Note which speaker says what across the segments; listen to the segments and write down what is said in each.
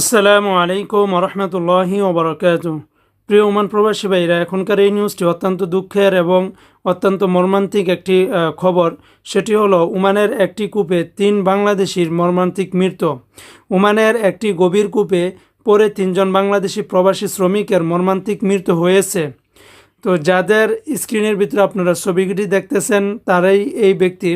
Speaker 1: আসসালামু আলাইকুম রহমতুল্লাহি ওবরাকাত প্রিয় ওমান প্রবাসী ভাইরা, এখনকার এই নিউজটি অত্যন্ত দুঃখের এবং অত্যন্ত মর্মান্তিক একটি খবর। সেটি হলো, ওমানের একটি কূপে তিন বাংলাদেশির মর্মান্তিক মৃত্যু। ওমানের একটি গভীর কূপে পরে তিনজন বাংলাদেশি প্রবাসী শ্রমিকের মর্মান্তিক মৃত্যু হয়েছে। তো যাদের স্ক্রিনের ভিতরে আপনারা ছবিটি দেখতেছেন, তারাই এই ব্যক্তি।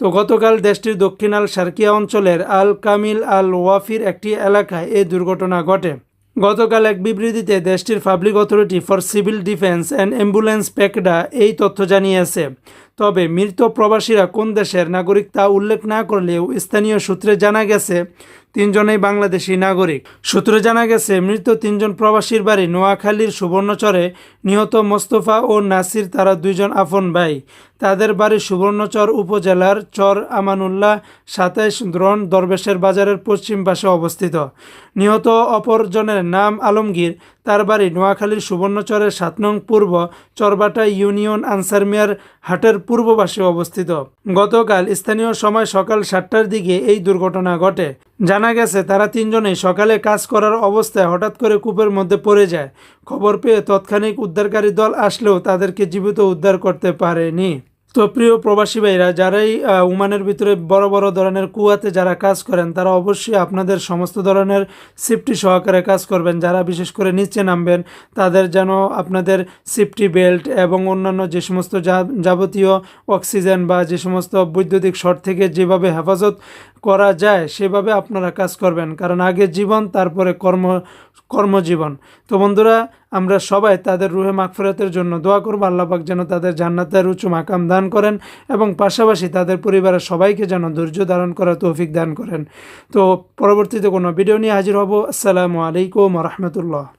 Speaker 1: তো গতকাল দেশটির দক্ষিণাল সার্কিয়া অঞ্চলের আল কামিল আল ওয়াফির একটি এলাকায় এই দুর্ঘটনা ঘটে। গতকাল এক বিবৃতিতে দেশটির public authority for civil defence and ambulance প্যাকডা এই তথ্য জানিয়েছে। তবে মৃত প্রবাসীরা কোন দেশের নাগরিক তা উল্লেখ না করলেও স্থানীয় সূত্রে জানা গেছে, তিনজনেই বাংলাদেশি নাগরিক। সূত্রে জানা গেছে, মৃত তিনজন প্রবাসীর বাড়ি নোয়াখালীর সুবর্ণচরে, নিহত মোস্তফা ও নাসির তারা দুইজন আপন ভাই। তাদের বাড়ি সুবর্ণচর উপজেলার চর আমানুল্লাহ সাতাইশ দ্রোণ দরবেশের বাজারের পশ্চিম পাশে অবস্থিত। নিহত অপরজনের নাম আলমগীর তার বাড়ি নোয়াখালীর সুবর্ণচরের সাত নং পূর্ব চরবাটা ইউনিয়ন আনসার মিয়ার হাটের পূর্ব পাশে অবস্থিত। গতকাল স্থানীয় সময় সকাল সাতটার দিকে এই দুর্ঘটনা ঘটে। জানা গেছে, তারা তিনজনেই সকালে কাজ করার অবস্থায় হঠাৎ করে কূপের মধ্যে পড়ে যায়। খবর পেয়ে তৎক্ষণিক উদ্ধারকারী দল আসলেও তাদেরকে জীবিত উদ্ধার করতে পারেনি। তো প্রিয় প্রবাসী ভাইরা, যারাই উমানের ভিতরে বড় বড় ধরনের কুয়াতে যারা কাজ করেন, তারা অবশ্যই আপনাদের সমস্ত ধরনের সেফটি সহকারে কাজ করবেন। যারা বিশেষ করে নিচে নামবেন, তাদের যেন আপনাদের সেফটি বেল্ট এবং অন্যান্য যে সমস্ত যাবতীয় অক্সিজেন বা যে সমস্ত বৈদ্যুতিক শর্ট থেকে যেভাবে হেফাজত করা যায়, সেভাবে আপনারা কাজ করবেন। কারণ আগে জীবন, তারপরে কর্ম কর্মজীবন। তো বন্ধুরা আমরা সবাই তাদের রুহে মাগফিরাতের জন্য দোয়া করব। আল্লাপাক যেন তাদের জান্নাতের উঁচু মাকাম দান করেন এবং পাশাপাশি তাদের পরিবারের সবাইকে যেন ধৈর্য ধারণ করার তৌফিক দান করেন। তো পরবর্তীতে কোনো ভিডিও নিয়ে হাজির হব। আসসালামু আলাইকুম রহমতুল্লাহ।